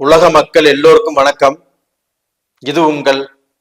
உலக மக்கள் எல்லோருக்கும் வணக்கம். இது உங்கள்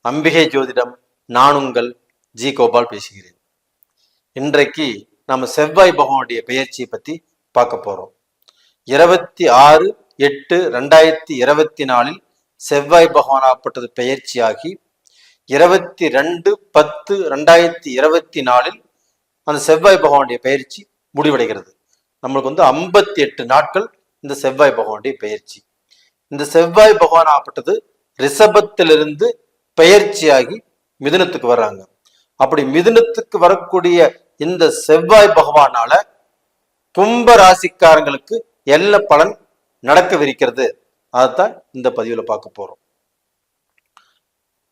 அம்பிகை ஜோதிடம் நான் உங்கள் ஜி கோபால் பேசுகிறேன். இன்றைக்கு நம்ம செவ்வாய் பகவானுடைய பெயர்ச்சியை பத்தி பார்க்க போறோம். இருபத்தி ஆறு எட்டு ரெண்டாயிரத்தி இருபத்தி நாலில் செவ்வாய் பகவான் ஆப்பட்டது பெயர்ச்சியாகி இருபத்தி ரெண்டு பத்து ரெண்டாயிரத்தி இருபத்தி நாலில் அந்த செவ்வாய் பகவானுடைய பயிற்சி முடிவடைகிறது. நம்மளுக்கு வந்து ஐம்பத்தி எட்டு நாட்கள் இந்த செவ்வாய் பகவானுடைய பயிற்சி இந்த செவ்வாய் பகவான் ஆப்பட்டது ரிஷபத்திலிருந்து பெயர்ச்சியாகி மிதுனத்துக்கு வர்றாங்க. அப்படி மிதுனத்துக்கு வரக்கூடிய இந்த செவ்வாய் பகவானால கும்ப ராசிக்காரங்களுக்கு என்ன பலன் நடக்கவிருக்கிறது. அதைத்தான் இந்த பதிவுல பார்க்க போறோம்.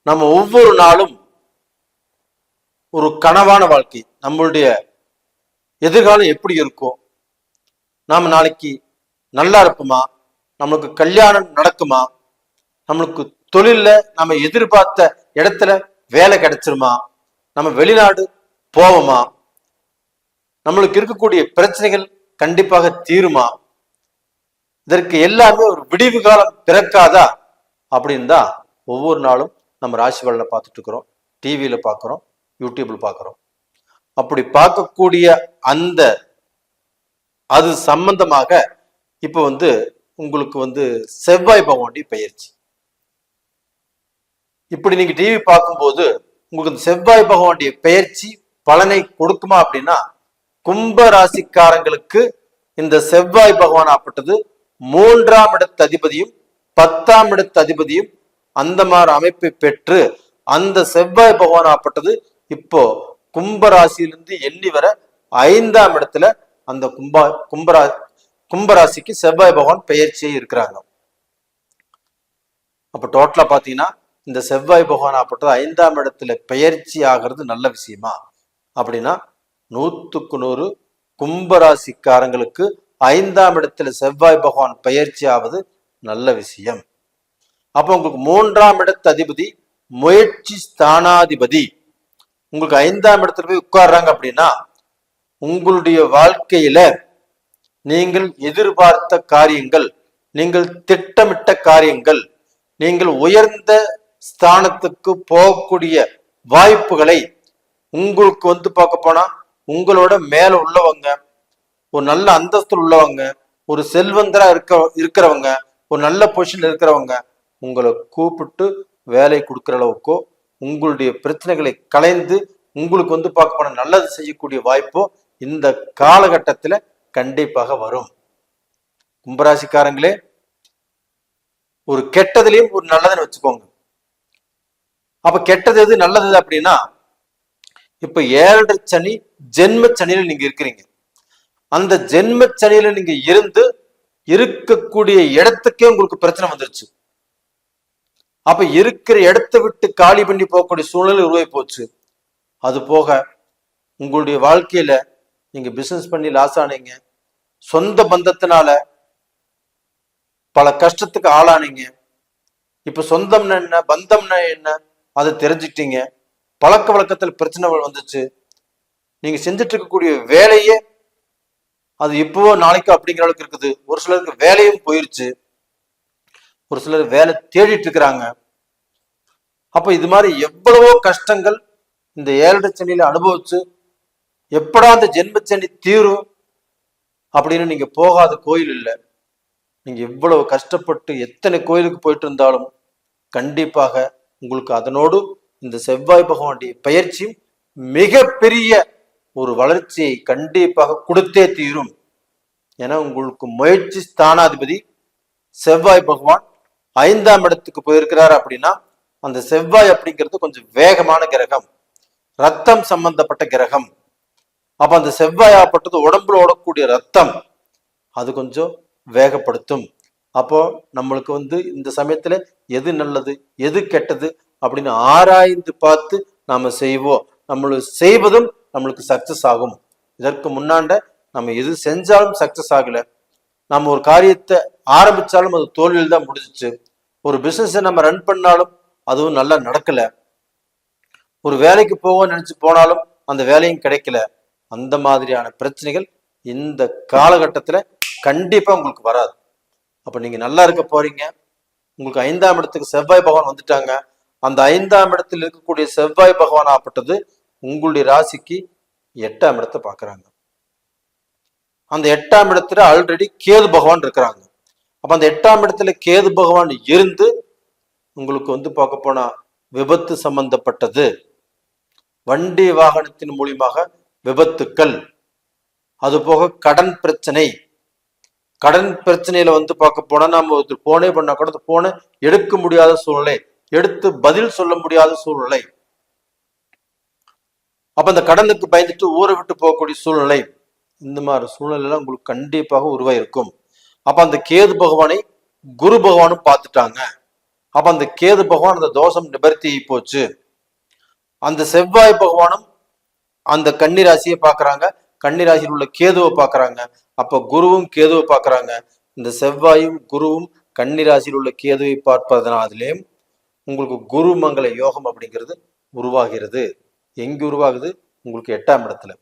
நம்ம ஒவ்வொரு நாளும் ஒரு கனவான வாழ்க்கை. நம்மளுடைய எதிர்காலம் எப்படி இருக்கும்? நாம நாளைக்கு நல்லா இருப்போமா? நம்மளுக்கு கல்யாணம் நடக்குமா? நம்மளுக்கு தொழில்ல நம்ம எதிர்பார்த்த இடத்துல வேலை கிடைச்சிருமா? நம்ம வெளிநாடு போவோமா? நம்மளுக்கு இருக்கக்கூடிய பிரச்சனைகள் கண்டிப்பாக தீருமா? இதற்கு எல்லாமே ஒரு விடிவு காலம் பிறக்காதா? அப்படின்னு தான் ஒவ்வொரு நாளும் நம்ம ராசி பலனை பார்த்துட்டு இருக்கிறோம். டிவியில பார்க்குறோம் யூடியூப்ல பார்க்குறோம். அப்படி பார்க்கக்கூடிய அந்த அது சம்பந்தமாக இப்போ வந்து உங்களுக்கு வந்து செவ்வாய் பகவானுடைய பயிற்சி இப்படி நீங்க டிவி பார்க்கும்போது உங்களுக்கு இந்த செவ்வாய் பகவானுடைய பெயர்ச்சி பலனை கொடுக்குமா அப்படின்னா கும்ப ராசிக்காரங்களுக்கு இந்த செவ்வாய் பகவான் ஆப்பட்டது மூன்றாம் இடத்து அதிபதியும் பத்தாம் இடத்து அதிபதியும் அந்த மாதிரி அமைப்பை பெற்று அந்த செவ்வாய் பகவான் ஆப்பட்டது இப்போ கும்பராசியிலிருந்து எண்ணி வர ஐந்தாம் இடத்துல அந்த கும்பா கும்பரா கும்பராசிக்கு செவ்வாய் பகவான் பெயர்ச்சியே இருக்கிறாங்க. அப்ப டோட்டலா பாத்தீங்கன்னா இந்த செவ்வாய் பகவான் அப்படின்றது ஐந்தாம் இடத்துல பெயர்ச்சி ஆகிறது நல்ல விஷயமா? அப்படின்னா நூத்துக்கு நூறு கும்பராசிக்காரங்களுக்கு ஐந்தாம் இடத்துல செவ்வாய் பகவான் பெயர்ச்சி ஆவது நல்ல விஷயம். அப்ப உங்களுக்கு மூன்றாம் இடத்து அதிபதி முயற்சி ஸ்தானாதிபதி. உங்களுக்கு ஐந்தாம் இடத்துல போய் உட்கார்றாங்க அப்படின்னா உங்களுடைய வாழ்க்கையில நீங்கள் எதிர்பார்த்த காரியங்கள் நீங்கள் திட்டமிட்ட காரியங்கள் நீங்கள் உயர்ந்த ஸ்தானத்துக்கு போகக்கூடிய வாய்ப்புகளை உங்களுக்கு வந்து பார்க்க போனா உங்களோட மேல உள்ளவங்க ஒரு நல்ல அந்தஸ்தில் உள்ளவங்க ஒரு செல்வந்தரா இருக்க இருக்கிறவங்க ஒரு நல்ல பொசிஷன்ல இருக்கிறவங்க உங்களை கூப்பிட்டு வேலை கொடுக்குற அளவுக்கோ உங்களுடைய பிரச்சனைகளை களைந்து உங்களுக்கு வந்து பார்க்க போன நல்லது செய்யக்கூடிய வாய்ப்போ இந்த காலகட்டத்தில் கண்டிப்பாக வரும். கும்பராசிக்காரங்களே ஒரு கெட்டதுலயும் ஒரு நல்லதுன்னு வச்சுக்கோங்க. அப்ப கெட்டது எது நல்லது எது அப்படின்னா இப்ப ஏழரை சனி ஜென்ம சனியில நீங்க இருக்கிறீங்க. அந்த ஜென்ம சனியில நீங்க இருந்து இருக்கக்கூடிய இடத்துக்கே உங்களுக்கு பிரச்சனை வந்துருச்சு. அப்ப இருக்கிற இடத்த விட்டு காலி பண்ணி போகக்கூடிய சூழ்நிலை உருவாகி போச்சு. அது போக உங்களுடைய வாழ்க்கையில நீங்க பிசினஸ் பண்ணி லாஸ் ஆனீங்க. சொந்த பந்தத்தினால பல கஷ்டத்துக்கு ஆளானீங்க. இப்ப சொந்தம்னா என்ன பந்தம்னா என்ன அதை தெரிஞ்சுக்கிட்டீங்க. பழக்க வழக்கத்துல பிரச்சனைகள் வந்துச்சு. நீங்க செஞ்சுட்டு இருக்கக்கூடிய வேலையே அது இப்பவோ நாளைக்கு அப்படிங்கிற அளவுக்கு இருக்குது. ஒரு சிலருக்கு வேலையும் போயிருச்சு. ஒரு சிலர் வேலை தேடிட்டு இருக்கிறாங்க. அப்ப இது மாதிரி எவ்வளவோ கஷ்டங்கள் இந்த ஏழரை சனியில அனுபவிச்சு எப்படா அந்த ஜென்மச்சனி தீரும்? அப்படின்னு நீங்க போகாத கோயில் இல்லை. நீங்க எவ்வளவு கஷ்டப்பட்டு எத்தனை கோயிலுக்கு போயிட்டு இருந்தாலும் கண்டிப்பாக உங்களுக்கு அதனோடு இந்த செவ்வாய் பகவானுடைய பயிற்சியும் மிகப்பெரிய ஒரு வளர்ச்சியை கண்டிப்பாக கொடுத்தே தீரும். என உங்களுக்கு முயற்சி ஸ்தானாதிபதி செவ்வாய் பகவான் ஐந்தாம் இடத்துக்கு போயிருக்கிறார் அப்படின்னா அந்த செவ்வாய் அப்படிங்கிறது கொஞ்சம் வேகமான கிரகம். ரத்தம் சம்பந்தப்பட்ட கிரகம். அப்ப அந்த செவ்வாய் ஆப்பட்டது உடம்புல ஓடக்கூடிய ரத்தம் அது கொஞ்சம் வேகப்படுத்தும். அப்போ நம்மளுக்கு வந்து இந்த சமயத்துல எது நல்லது எது கெட்டது அப்படின்னு ஆராய்ந்து பார்த்து நாம செய்வோம். நம்மளுக்கு செய்வதும் நம்மளுக்கு சக்சஸ் ஆகும். இதற்கு முன்னாண்ட நம்ம எது செஞ்சாலும் சக்சஸ் ஆகல. நம்ம ஒரு காரியத்தை ஆரம்பிச்சாலும் அது தோல்வியில் தான் முடிஞ்சிச்சு. ஒரு பிசினஸை நம்ம ரன் பண்ணாலும் அதுவும் நல்லா நடக்கல. ஒரு வேலைக்கு போவோம்னு நினைச்சு போனாலும் அந்த வேலையும் கிடைக்கல. அந்த மாதிரியான பிரச்சனைகள் இந்த காலகட்டத்துல கண்டிப்பா உங்களுக்கு வராது. அப்போ நீங்க நல்லா இருக்க போறீங்க. உங்களுக்கு ஐந்தாம் இடத்துக்கு செவ்வாய் பகவான் வந்துட்டாங்க. அந்த ஐந்தாம் இடத்தில் இருக்கக்கூடிய செவ்வாய் பகவான் ஆப்பட்டது உங்களுடைய ராசிக்கு எட்டாம் இடத்தை பார்க்கறாங்க. அந்த எட்டாம் இடத்துல ஆல்ரெடி கேது பகவான் இருக்கிறாங்க. அப்போ அந்த எட்டாம் இடத்துல கேது பகவான் இருந்து உங்களுக்கு வந்து பார்க்க போனால் விபத்து சம்பந்தப்பட்டது. வண்டி வாகனத்தின் மூலியமாக விபத்துக்கள். அது போக கடன் பிரச்சனை. கடன் பிரச்சனையில வந்து பார்க்க போனா நாம ஒருத்தர் போனே பண்ணா கூட அந்த எடுக்க முடியாத சூழ்நிலை. எடுத்து பதில் சொல்ல முடியாத சூழ்நிலை. அப்ப அந்த கடனுக்கு பயந்துட்டு ஊரை விட்டு போகக்கூடிய சூழ்நிலை. இந்த மாதிரி சூழ்நிலை எல்லாம் உங்களுக்கு கண்டிப்பாக உருவாயிருக்கும். அப்ப அந்த கேது பகவானை குரு பகவானும் பார்த்துட்டாங்க. அப்ப அந்த கேது பகவான் அந்த தோஷம் நிபர்த்தி போச்சு. அந்த செவ்வாய் பகவானும் அந்த கன்னி ராசியை பார்க்கறாங்க. கன்னி ராசியில் உள்ள கேதுவை பார்க்கறாங்க. அப்போ குருவும் கேதுவை பார்க்கறாங்க. இந்த செவ்வாயும் குருவும் கன்னி ராசியில் உள்ள கேதுவை பார்ப்பதனாலே உங்களுக்கு குரு மங்கள யோகம் அப்படிங்கிறது உருவாகிறது. எங்கே உருவாகுது? உங்களுக்கு எட்டாம் இடத்துல.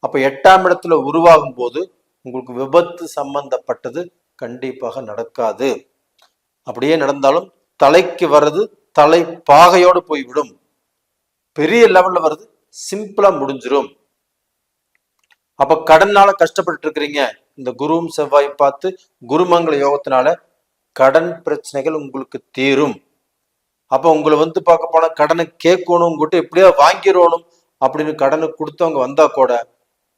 அப்ப எட்டாம் இடத்துல உருவாகும் போது உங்களுக்கு விபத்து சம்பந்தப்பட்டது கண்டிப்பாக நடக்காது. அப்படியே நடந்தாலும் தலைக்கு வர்றது தலை பாகையோடு போய்விடும். பெரிய லெவல்ல வருது சிம்பிளா முடிஞ்சிடும் அப்ப கடனால கஷ்டப்பட்டு இருக்கிறீங்க இந்த குருவும் செவ்வாயும் பார்த்து குருமங்கள யோகத்தினால கடன் பிரச்சனைகள் உங்களுக்கு தீரும். அப்ப உங்களை வந்து பார்க்க போனா கடனை கேட்கணும் கூட்டு எப்படியா வாங்கிடணும் அப்படின்னு கடனை கொடுத்தவங்க வந்தா கூட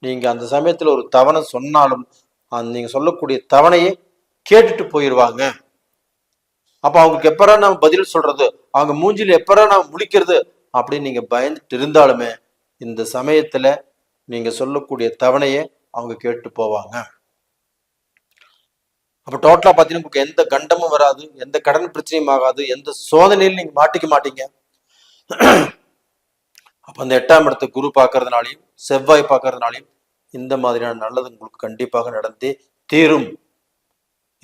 நீங்க அந்த சமயத்துல ஒரு தவணை சொன்னாலும் அந்த நீங்க சொல்லக்கூடிய தவணையை கேட்டுட்டு போயிடுவாங்க அப்ப அவங்களுக்கு எப்பரா நான் பதில் சொல்றது? அவங்க மூஞ்சில எப்பரா நான் முழிக்கிறது? அப்படின்னு நீங்க பயந்துட்டு இருந்தாலுமே இந்த சமயத்துல நீங்க சொல்லக்கூடிய தவணையை அவங்க கேட்டு போவாங்க. அப்ப டோட்டலா பாத்தீங்கன்னா உங்களுக்கு எந்த கண்டமும் வராது எந்த கடன் பிரச்சனையும் ஆகாது எந்த சோதனையிலும் நீங்கள் மாட்டிக்க மாட்டீங்க. அப்போ அந்த எட்டாம் இடத்தை குரு பார்க்கறதுனாலையும் செவ்வாய் பார்க்கறதுனாலையும் இந்த மாதிரியான நல்லது உங்களுக்கு கண்டிப்பாக நடந்தே தீரும்.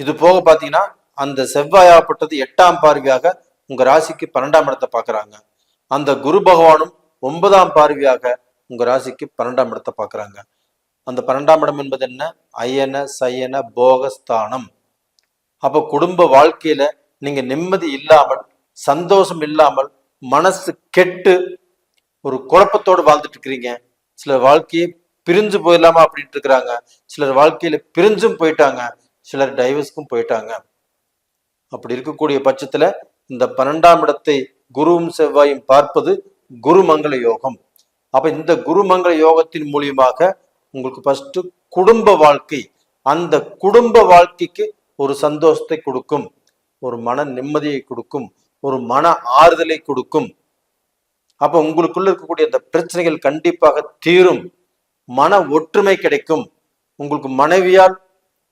இது போக பாத்தீங்கன்னா அந்த செவ்வாயாப்பட்டது எட்டாம் பார்வையாக உங்க ராசிக்கு பன்னெண்டாம் இடத்தை பார்க்கறாங்க. அந்த குரு பகவானும் ஒன்பதாம் பார்வையாக உங்க ராசிக்கு பன்னெண்டாம் இடத்தை பார்க்குறாங்க. அந்த பன்னெண்டாம் இடம் என்பது என்ன? அயன சயன போகஸ்தானம். அப்போ குடும்ப வாழ்க்கையில நீங்க நிம்மதி இல்லாமல் சந்தோஷம் இல்லாமல் மனசு கெட்டு ஒரு குழப்பத்தோடு வாழ்ந்துட்டு இருக்கிறீங்க. சிலர் வாழ்க்கையை பிரிஞ்சு போயிடலாமா அப்படின்ட்டு இருக்கிறாங்க. சிலர் வாழ்க்கையில பிரிஞ்சும் போயிட்டாங்க. சிலர் டைவர்ஸ்க்கும் போயிட்டாங்க. அப்படி இருக்கக்கூடிய பட்சத்துல இந்த பன்னெண்டாம் இடத்தை குருவும் செவ்வாயும் பார்ப்பது குருமங்கள யோகம். அப்ப இந்த குருமங்கள யோகத்தின் மூலியமாக உங்களுக்கு ஃபர்ஸ்ட் குடும்ப வாழ்க்கை அந்த குடும்ப வாழ்க்கைக்கு ஒரு சந்தோஷத்தை கொடுக்கும் ஒரு மன நிம்மதியை கொடுக்கும் ஒரு மன ஆறுதலை கொடுக்கும். அப்ப உங்களுக்குள்ள இருக்கக்கூடிய அந்த பிரச்சனைகள் கண்டிப்பாக தீரும். மன ஒற்றுமை கிடைக்கும். உங்களுக்கு மனைவியால்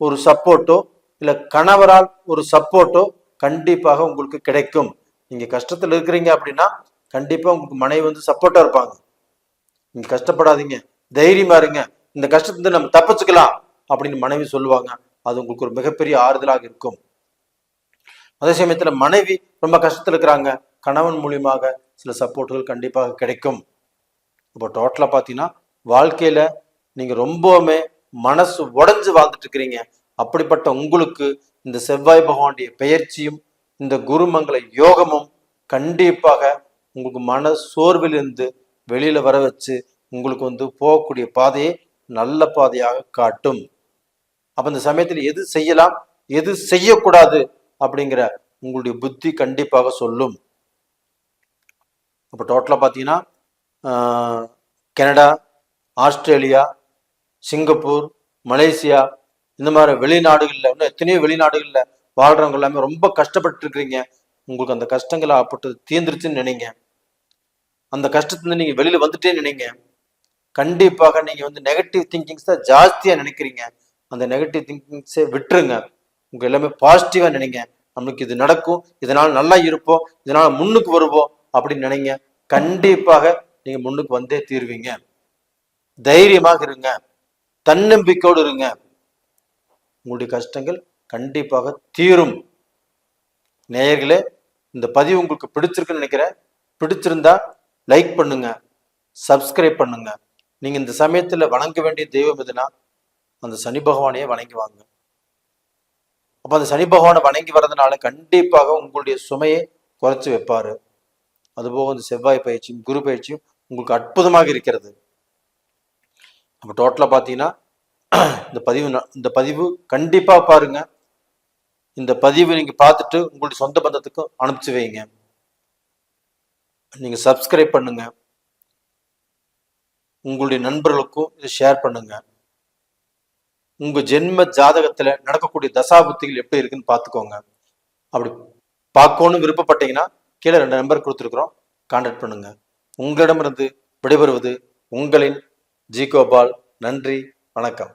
ஒரு சப்போர்ட்டோ இல்ல கணவரால் ஒரு சப்போர்ட்டோ கண்டிப்பாக உங்களுக்கு கிடைக்கும். நீங்க கஷ்டத்தில் இருக்கிறீங்க அப்படின்னா கண்டிப்பா உங்களுக்கு மனைவி வந்து சப்போர்ட்டா இருப்பாங்க. நீங்க கஷ்டப்படாதீங்க. தைரியமா இருங்க. இந்த கஷ்டத்துல நம்ம தப்பிச்சுக்கலாம் அப்படின்னு மனைவி சொல்லுவாங்க. அது உங்களுக்கு ஒரு மிகப்பெரிய ஆறுதலாக இருக்கும். அதே சமயத்துல மனைவி ரொம்ப கஷ்டத்துல இருக்கிறாங்க. கணவன் மூலியமாக சில சப்போர்ட்டுகள் கண்டிப்பாக கிடைக்கும். இப்போ டோட்டலா பாத்தீங்கன்னா வாழ்க்கையில நீங்க ரொம்பவுமே மனசு உடைஞ்சு வாழ்ந்துட்டு இருக்கிறீங்க. அப்படிப்பட்ட உங்களுக்கு இந்த செவ்வாய் பகவானுடைய பெயர்ச்சியும் இந்த குருமங்கள யோகமும் கண்டிப்பாக உங்களுக்கு மன சோர்விலிருந்து வெளியில் வர வச்சு உங்களுக்கு வந்து போகக்கூடிய பாதையை நல்ல பாதையாக காட்டும். அப்போ இந்த சமயத்தில் எது செய்யலாம் எது செய்யக்கூடாது அப்படிங்கிற உங்களுடைய புத்தி கண்டிப்பாக சொல்லும். அப்போ டோட்டலாக பார்த்தீங்கன்னா கனடா ஆஸ்திரேலியா சிங்கப்பூர் மலேசியா இந்த மாதிரி வெளிநாடுகளில் இன்னும் எத்தனையோ வெளிநாடுகளில் வாழ்கிறவங்க எல்லாமே ரொம்ப கஷ்டப்பட்டு இருக்கிறீங்க உங்களுக்கு அந்த கஷ்டங்கள் அப்பட்டு தீர்ந்துருச்சுன்னு நினைங்க. அந்த கஷ்டத்துல நீங்க வெளியில வந்துட்டே நினைங்க. கண்டிப்பாக நீங்க வந்து நெகட்டிவ் திங்கிங்ஸ் தான் ஜாஸ்தியா நினைக்கிறீங்க. அந்த நெகட்டிவ் திங்கிங்ஸே விட்டுருங்க. உங்க எல்லாமே பாசிட்டிவா நினைங்க. நம்மளுக்கு இது நடக்கும். இதனால நல்லா இருப்போம். இதனால முன்னுக்கு வருவோம் அப்படின்னு நினைங்க. கண்டிப்பாக நீங்க முன்னுக்கு வந்தே தீருவீங்க. தைரியமாக இருங்க. தன்னம்பிக்கையோடு இருங்க. உங்களுடைய கஷ்டங்கள் கண்டிப்பாக தீரும். நேயர்களே இந்த பதிவு உங்களுக்கு பிடிச்சிருக்குன்னு நினைக்கிறேன். பிடிச்சிருந்தா லைக் பண்ணுங்க. சப்ஸ்கிரைப் பண்ணுங்க. நீங்க இந்த சமயத்துல வணங்க வேண்டிய தெய்வம் எதுனா அந்த சனி பகவானையே வணங்கி வாங்க. அப்போ அந்த சனி பகவானை வணங்கி வர்றதுனால கண்டிப்பாக உங்களுடைய சுமையை குறைச்சி வைப்பாரு. அதுபோக இந்த செவ்வாய் பயிற்சியும் குரு பயிற்சியும் உங்களுக்கு அற்புதமாக இருக்கிறது. நம்ம டோட்டலாக பார்த்தீங்கன்னா இந்த பதிவு ந- இந்த பதிவு கண்டிப்பாக பாருங்க. இந்த பதிவு நீங்கள் பார்த்துட்டு உங்களுடைய சொந்த பந்தத்துக்கும் அனுப்பிச்சு வைங்க. நீங்கள் சப்ஸ்கிரைப் பண்ணுங்கள் உங்களுடைய நண்பர்களுக்கும் இதை ஷேர் பண்ணுங்க. உங்க ஜென்ம ஜாதகத்துல நடக்கக்கூடிய தசாபுத்திகள் எப்படி இருக்குன்னு பார்த்துக்கோங்க. அப்படி பார்க்கணும்னு விருப்பப்பட்டீங்கன்னா கீழே ரெண்டு நம்பர் கொடுத்துருக்குறோம். கான்டாக்ட் பண்ணுங்க. உங்களிடமிருந்து விடைபெறுவது உங்களின் ஜி கோபால் நன்றி. வணக்கம்.